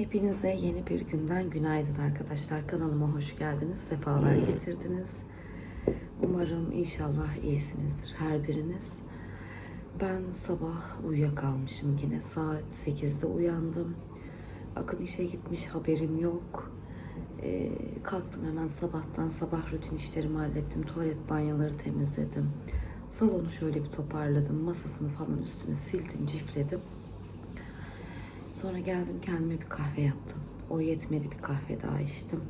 Hepinize yeni bir günden günaydın arkadaşlar. Kanalıma hoş geldiniz. Sefalar getirdiniz. Umarım inşallah iyisinizdir her biriniz. Ben sabah uyuyakalmışım yine. Saat 8'de uyandım. Akın işe gitmiş haberim yok. Ee, kalktım hemen sabahtan sabah rutin işlerimi hallettim. Tuvalet banyoları temizledim. Salonu şöyle bir toparladım. Masasını falan üstünü sildim, cifledim. Sonra geldim kendime bir kahve yaptım. O yetmedi bir kahve daha içtim.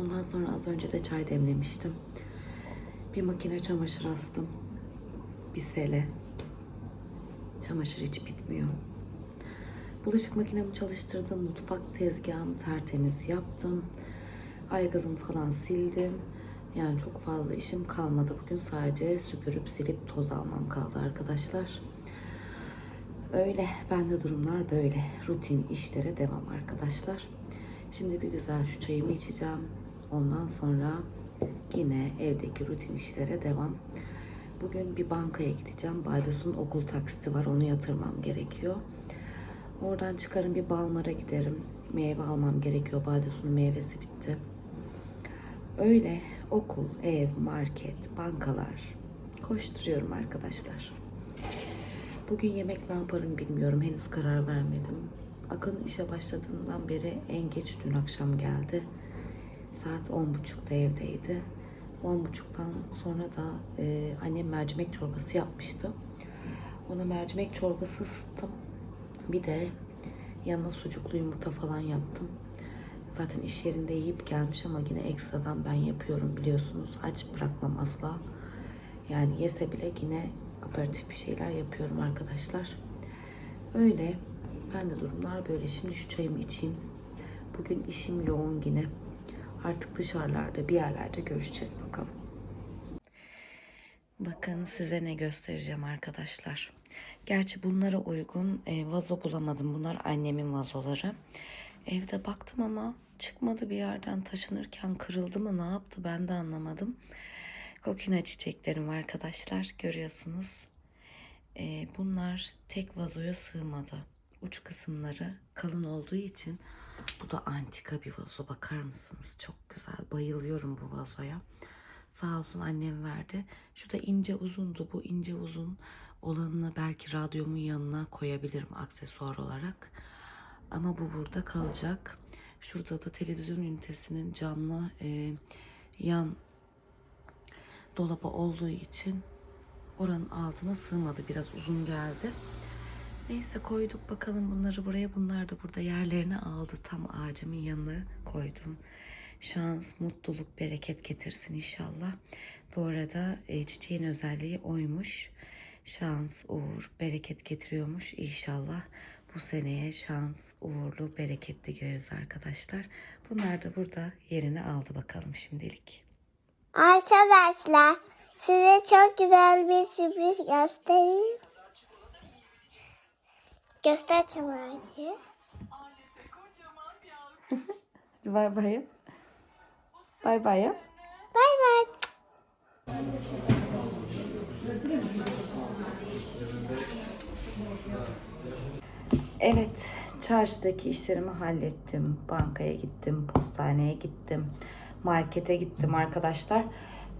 Ondan sonra az önce de çay demlemiştim. Bir makine çamaşır astım. Bir sele. Çamaşır hiç bitmiyor. Bulaşık makinemi çalıştırdım. Mutfak tezgahımı tertemiz yaptım. Aygazımı falan sildim. Yani çok fazla işim kalmadı. Bugün sadece süpürüp silip toz almam kaldı arkadaşlar. Öyle. Bende durumlar böyle. Rutin işlere devam arkadaşlar. Şimdi bir güzel şu çayımı içeceğim. Ondan sonra yine evdeki rutin işlere devam. Bugün bir bankaya gideceğim. Baydos'un okul taksiti var. Onu yatırmam gerekiyor. Oradan çıkarım bir Balmar'a giderim. Meyve almam gerekiyor. Baydos'un meyvesi bitti. Öyle okul, ev, market, bankalar koşturuyorum arkadaşlar. Bugün yemek ne yaparım bilmiyorum. Henüz karar vermedim. Akın işe başladığından beri en geç dün akşam geldi. Saat 10.30'da evdeydi. 10.30'dan sonra da e, annem mercimek çorbası yapmıştı. Ona mercimek çorbası ısıttım. Bir de yanına sucuklu yumurta falan yaptım. Zaten iş yerinde yiyip gelmiş ama yine ekstradan ben yapıyorum biliyorsunuz. Aç bırakmam asla. Yani yese bile yine aperatif bir şeyler yapıyorum arkadaşlar. Öyle. Ben de durumlar böyle. Şimdi şu çayımı içeyim. Bugün işim yoğun yine. Artık dışarılarda bir yerlerde görüşeceğiz bakalım. Bakın size ne göstereceğim arkadaşlar. Gerçi bunlara uygun e, vazo bulamadım. Bunlar annemin vazoları. Evde baktım ama çıkmadı bir yerden taşınırken kırıldı mı ne yaptı ben de anlamadım. Kokina çiçeklerim var arkadaşlar görüyorsunuz. E, bunlar tek vazoya sığmadı. Uç kısımları kalın olduğu için bu da antika bir vazo bakar mısınız? Çok güzel bayılıyorum bu vazoya. Sağ olsun annem verdi. Şu da ince uzundu. Bu ince uzun olanını belki radyomun yanına koyabilirim aksesuar olarak. Ama bu burada kalacak. Şurada da televizyon ünitesinin camlı e, yan dolabı olduğu için oranın altına sığmadı. Biraz uzun geldi. Neyse koyduk bakalım bunları buraya. Bunlar da burada yerlerini aldı. Tam ağacımın yanına koydum. Şans, mutluluk, bereket getirsin inşallah. Bu arada e, çiçeğin özelliği oymuş. Şans, uğur, bereket getiriyormuş inşallah. Bu seneye şans, uğurlu, bereketli gireriz arkadaşlar. Bunlar da burada yerini aldı bakalım şimdilik. Arkadaşlar size çok güzel bir sürpriz göstereyim. Göster çabayı. Bay bay. Bay bay. Bay bay. Evet, çarşıdaki işlerimi hallettim. Bankaya gittim, postaneye gittim, markete gittim arkadaşlar.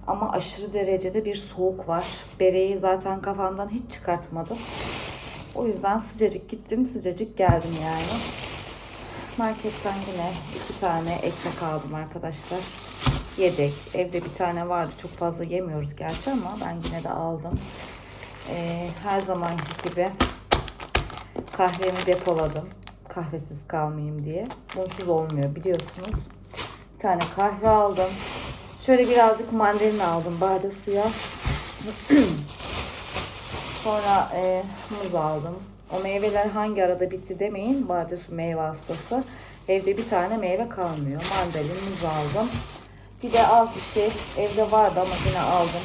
Ama aşırı derecede bir soğuk var. Bereyi zaten kafamdan hiç çıkartmadım. O yüzden sıcacık gittim, sıcacık geldim yani. Marketten yine iki tane ekmek aldım arkadaşlar. Yedek. Evde bir tane vardı. Çok fazla yemiyoruz gerçi ama ben yine de aldım. Ee, her zamanki gibi kahvemi depoladım. Kahvesiz kalmayayım diye. Bunsuz olmuyor biliyorsunuz. Tane kahve aldım. Şöyle birazcık mandalina aldım bade suya. Sonra e, muz aldım. O meyveler hangi arada bitti demeyin. Bade su meyve hastası. Evde bir tane meyve kalmıyor. Mandalin, muz aldım. Bir de az bir şey evde vardı ama yine aldım.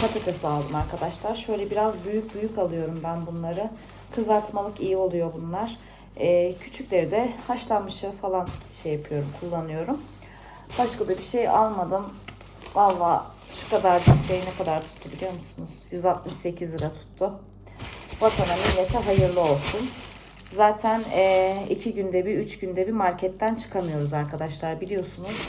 Patates aldım arkadaşlar. Şöyle biraz büyük büyük alıyorum ben bunları. Kızartmalık iyi oluyor bunlar. Ee, küçükleri de haşlanmışı falan şey yapıyorum, kullanıyorum. Başka da bir şey almadım. Valla şu kadar bir şey ne kadar tuttu biliyor musunuz? 168 lira tuttu. Vatana millete hayırlı olsun. Zaten e, iki günde bir, üç günde bir marketten çıkamıyoruz arkadaşlar biliyorsunuz.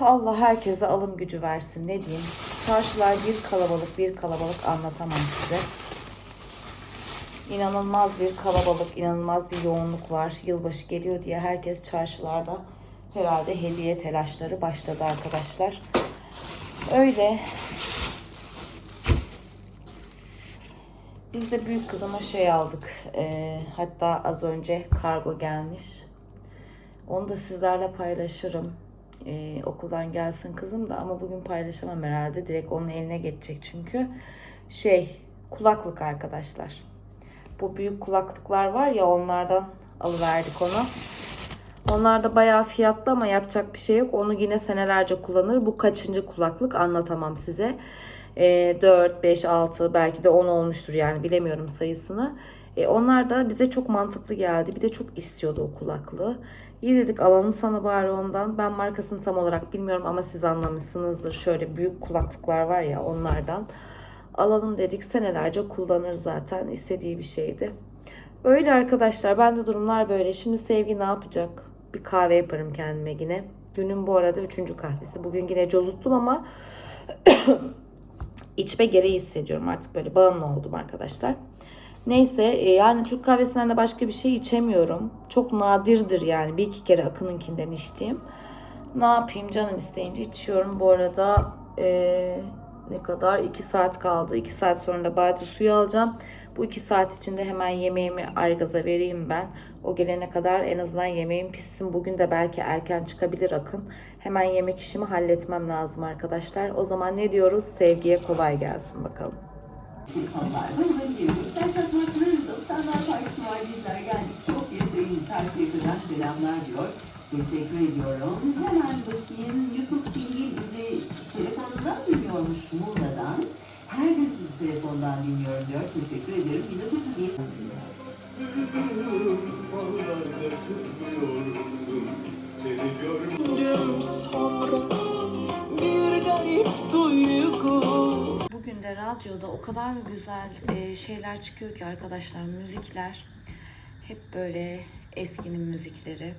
Allah herkese alım gücü versin ne diyeyim. Çarşılar bir kalabalık bir kalabalık anlatamam size. İnanılmaz bir kalabalık, inanılmaz bir yoğunluk var. Yılbaşı geliyor diye herkes çarşılarda herhalde hediye telaşları başladı arkadaşlar. Öyle. Biz de büyük kızıma şey aldık. Ee, hatta az önce kargo gelmiş. Onu da sizlerle paylaşırım. Ee, okuldan gelsin kızım da ama bugün paylaşamam herhalde. Direkt onun eline geçecek çünkü. Şey kulaklık arkadaşlar. Bu büyük kulaklıklar var ya onlardan alıverdik onu. Onlar da bayağı fiyatlı ama yapacak bir şey yok. Onu yine senelerce kullanır. Bu kaçıncı kulaklık anlatamam size. E, 4, 5, 6 belki de 10 olmuştur yani bilemiyorum sayısını. E, onlar da bize çok mantıklı geldi. Bir de çok istiyordu o kulaklığı. İyi dedik alalım sana bari ondan. Ben markasını tam olarak bilmiyorum ama siz anlamışsınızdır. Şöyle büyük kulaklıklar var ya onlardan. Alalım dedik senelerce kullanır zaten istediği bir şeydi. Öyle arkadaşlar ben de durumlar böyle. Şimdi Sevgi ne yapacak? Bir kahve yaparım kendime yine. Günün bu arada üçüncü kahvesi. Bugün yine cozuttum ama içme gereği hissediyorum artık böyle bağımlı oldum arkadaşlar. Neyse e, yani Türk kahvesinden de başka bir şey içemiyorum. Çok nadirdir yani bir iki kere Akın'ınkinden içtiğim. Ne yapayım canım isteyince içiyorum. Bu arada e, ne kadar? 2 saat kaldı. 2 saat sonra da bade suyu alacağım. Bu 2 saat içinde hemen yemeğimi Aygaz'a vereyim ben. O gelene kadar en azından yemeğim pişsin. Bugün de belki erken çıkabilir Akın. Hemen yemek işimi halletmem lazım arkadaşlar. O zaman ne diyoruz? Sevgiye kolay gelsin bakalım. Selamlar diyor. Teşekkür ediyorum. Hemen bakayım. YouTube TV bizi telefonundan dinliyormuş Muğla'dan. Her gün telefondan dinliyorum diyor. Teşekkür ederim. Bir de bu bir sonra bir garip duygu Bugün de radyoda o kadar güzel e, şeyler çıkıyor ki arkadaşlar müzikler hep böyle eskinin müzikleri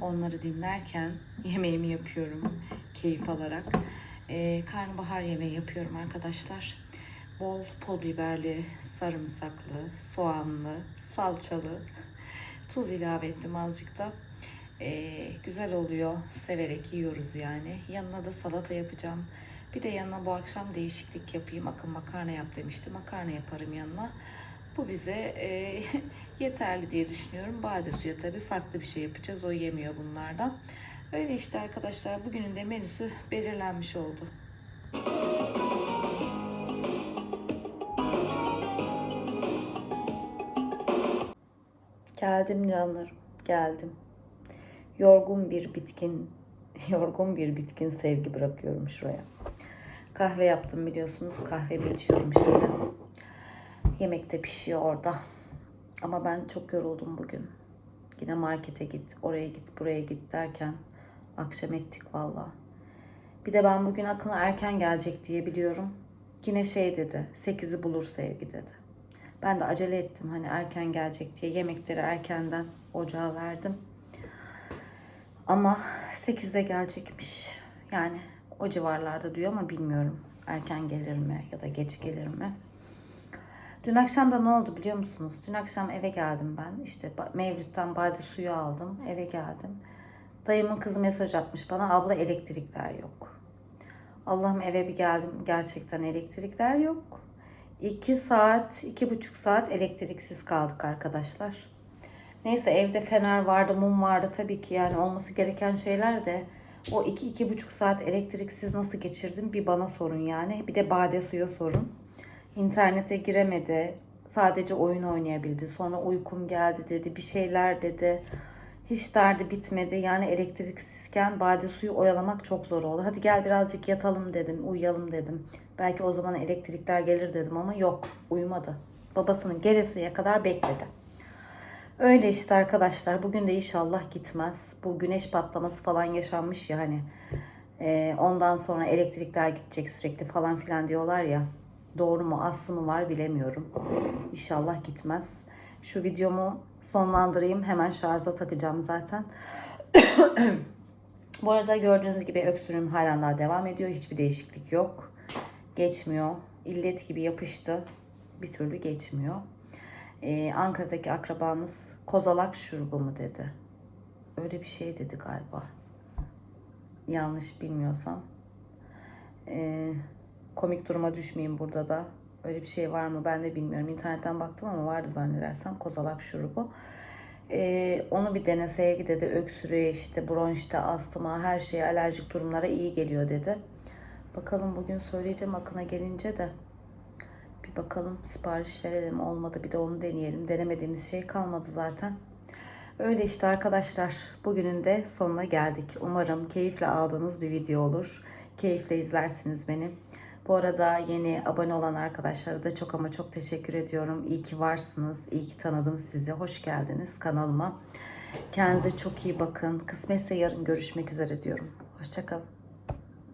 onları dinlerken yemeğimi yapıyorum keyif alarak E, karnabahar yemeği yapıyorum arkadaşlar bol pul biberli sarımsaklı soğanlı salçalı tuz ilave ettim azıcık da ee, güzel oluyor. Severek yiyoruz yani. Yanına da salata yapacağım. Bir de yanına bu akşam değişiklik yapayım. Akın makarna yap demişti. Makarna yaparım yanına. Bu bize e, yeterli diye düşünüyorum. Bade suya tabii farklı bir şey yapacağız. O yemiyor bunlardan. Öyle işte arkadaşlar. Bugünün de menüsü belirlenmiş oldu. Geldim canlarım. Geldim. Yorgun bir bitkin, yorgun bir bitkin sevgi bırakıyorum şuraya. Kahve yaptım biliyorsunuz. Kahvemi içiyorum şöyle. Yemek de pişiyor orada. Ama ben çok yoruldum bugün. Yine markete git, oraya git, buraya git derken akşam ettik valla. Bir de ben bugün Akın'a erken gelecek diye biliyorum. Yine şey dedi, 8'i bulur sevgi dedi. Ben de acele ettim hani erken gelecek diye yemekleri erkenden ocağa verdim. Ama 8'de gelecekmiş. Yani o civarlarda diyor ama bilmiyorum. Erken gelir mi ya da geç gelir mi? Dün akşam da ne oldu biliyor musunuz? Dün akşam eve geldim ben. İşte Mevlüt'ten bade suyu aldım. Eve geldim. Dayımın kızı mesaj atmış bana. Abla elektrikler yok. Allah'ım eve bir geldim. Gerçekten elektrikler yok. 2 saat, iki buçuk saat elektriksiz kaldık arkadaşlar. Neyse evde fener vardı, mum vardı tabii ki yani olması gereken şeyler de o iki, iki buçuk saat elektriksiz nasıl geçirdim bir bana sorun yani. Bir de bade suya sorun. İnternete giremedi. Sadece oyun oynayabildi. Sonra uykum geldi dedi. Bir şeyler dedi. Hiç derdi bitmedi. Yani elektriksizken bade suyu oyalamak çok zor oldu. Hadi gel birazcık yatalım dedim. Uyuyalım dedim. Belki o zaman elektrikler gelir dedim ama yok. Uyumadı. Babasının gelesiye kadar bekledi. Öyle işte arkadaşlar. Bugün de inşallah gitmez. Bu güneş patlaması falan yaşanmış ya hani. Ee, ondan sonra elektrikler gidecek sürekli falan filan diyorlar ya. Doğru mu aslı mı var bilemiyorum. İnşallah gitmez. Şu videomu sonlandırayım. Hemen şarja takacağım zaten. Bu arada gördüğünüz gibi öksürüğüm halen daha devam ediyor. Hiçbir değişiklik yok. Geçmiyor. İllet gibi yapıştı. Bir türlü geçmiyor. Ee, Ankara'daki akrabamız kozalak şurubu mu dedi. Öyle bir şey dedi galiba. Yanlış bilmiyorsam. Ee, komik duruma düşmeyeyim burada da. Öyle bir şey var mı ben de bilmiyorum. İnternetten baktım ama vardı zannedersem kozalak şurubu. Ee, onu bir dene sevgi dedi. Öksürüğe işte bronşta, astıma her şeye alerjik durumlara iyi geliyor dedi. Bakalım bugün söyleyeceğim aklına gelince de bir bakalım sipariş verelim olmadı bir de onu deneyelim. Denemediğimiz şey kalmadı zaten. Öyle işte arkadaşlar. Bugünün de sonuna geldik. Umarım keyifle aldığınız bir video olur. Keyifle izlersiniz beni. Bu arada yeni abone olan arkadaşlara da çok ama çok teşekkür ediyorum. İyi ki varsınız. İyi ki tanıdım sizi. Hoş geldiniz kanalıma. Kendinize çok iyi bakın. Kısmetse yarın görüşmek üzere diyorum. Hoşçakalın.